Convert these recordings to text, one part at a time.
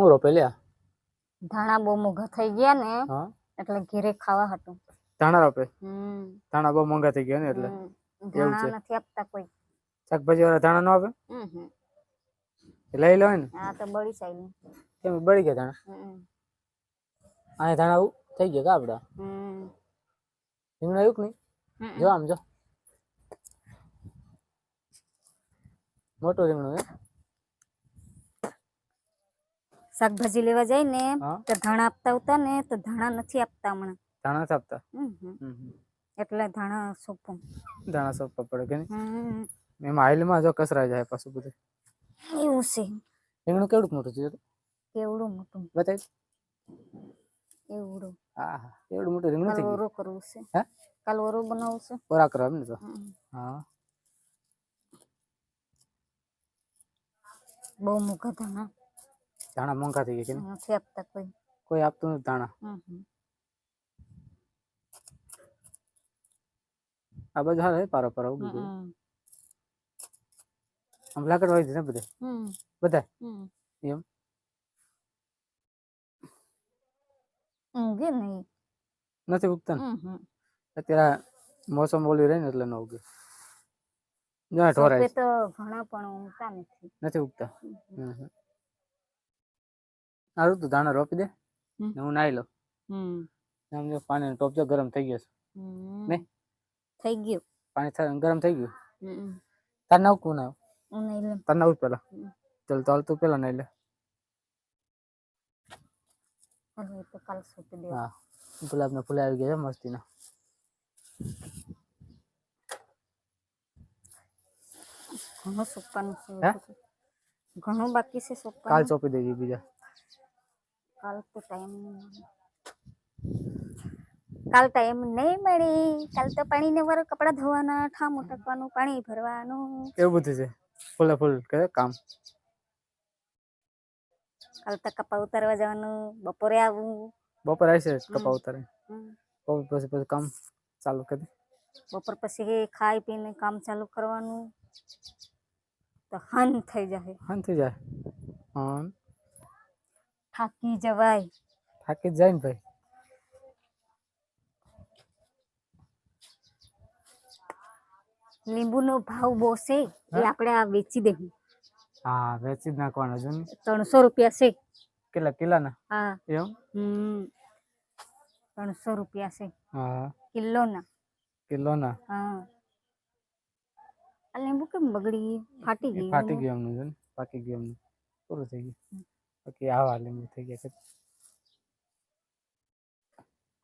હું રોપે લ્યા ધાણા બહુ મોંઘા થઈ ગયા ને હા. એટલે ઘેરે ખાવા હતું. ધાણા રોપે? ધાણા બહુ મોંઘા થઈ ગયા ને એટલે? ધાણા નથી આપતા કોઈ. શાકભાજી વાળા ધાણા નો આપે? લઈ લો ને આ તો બળી સાઈડ કેમ બળી ગયા ધાણા? હમ ધાણા થઈ ગયા કા આપડા? રીંગણા કે નહીં. જો આમ જો. મોટું રીંગણું હે. શાકભાજી લેવા જાય ને તો ધાણા આપતા હતા ને તો ધાણા નથી આપતા હમણાં. ધાણા નથી આપતા. એટલે ધાણા સોંપું. ધાણા સોંપવા પડે કે નહીં? એમાં આઈલમાં જો કસરાઈ જાય પાછું બધું. એવું છે. રીંગણું કેવડું મોટું છે? કેવડું મોટું? બતાવી એવડું. હા એવડું મોટું રીંગણું થઈ ગયું? કરવું છે. હા? કાલ ઓરો બનાવવું છે. ઓરા કરો એમ ને તો? હા. બહુ મોટા ધાણા. ધાણા મોંઘા થઈ ગયા કે નહીં નથી આપતા કોઈ કોઈ આપતું નથી ધાણા હમ હમ. આ બાજુ હારે પારો પારો ઉગી ગયું હમ આમ લાકડ વાળી ને બધે હમ બધા હમ. એમ ઊંઘે નહીં નથી ઉગતા ને હમ હમ. અત્યારે મોસમ ઓલી રહી ને એટલે ન ઉગે જો આ ઢોરાય સોંપે તો ઘણા પણ ઊંઘતા નથી છે. નથી ઉગતા હમ હમ. હમ હમ. સારું તું દાણા રોપી દે હમ. ને હું નાઈ લઉં હમ આમ જો પાણી ટોપ જો ગરમ થઈ ગયો છે હમ. નહીં? થઈ ગયું પાણી થાય ગરમ થઈ ગયું હમ. તાર નાખું ના હું નહીં લઉં. તાર નાવું પેલા હમ. ચાલ તો હાલ તું પેલા નાઈ લે હાલો, એ તો કાલ સોંપી દેવું હા ગુલાબના ફૂલ આવી ગયા છે મસ્તીના ઘણું સોંપવાનું છે હે? હજુ તો. ઘણું બાકી છે કાલ સોંપવાનું ચોપી દેજે બીજા કાલ તો ટાઈમ કાલ ટાઈમ નહીં મળી. કાલ તો પાણીને વારો કપડા ધોવાના ઠામ ઉટકવાનું પાણી ભરવાનું. એવું બધું છે. ફૂલે ફૂલ કરે કામ. કાલ તો કપા ઉતારવા જવાનું બપોરે આવું. બપોર આવશે કપા ઉતારે. બપોર પછી પછી કામ ચાલુ કરી. બપોર પછી ખાઈ પીને કામ ચાલુ કરવાનું. તો હન થઈ જાય હન થઈ જાય. હા થાકી જવાય થાકી જ જાય ને ભાઈ લીંબુનો ભાવ બહુ છે એ હે? આપણે આ વેચી દેવું હા વેચી જ નાખવાનો છે ને ત્રણસો રૂપિયા છે કેટલા કિલ્લાના હા એમ હમ ત્રણસો રૂપિયા છે હા કિલોના કિલોના હા આ લીંબુ કેમ બગડી ગયું ફાટી એ ગયું ફાટી ગયું એમનું છે ને પાકી ગયું એમનું પૂરું થઈ ગયું બાકી આવા લીંબુ થઈ ગયા છે.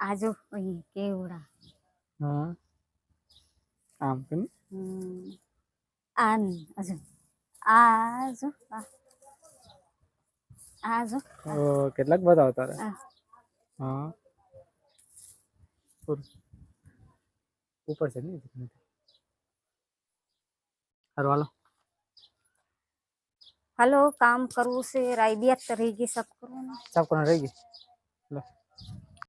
આજો અહીં કેવડા. હા આમ કે આન આજો. આજો આ. જો આ આ જો ઓ કેટલાક બધા તારે? હા. પૂરું ઉપર છે ને? હાલો હાલો. हलो काम करू से राय भी रहेगी सब करू ना। सब करू रहेगी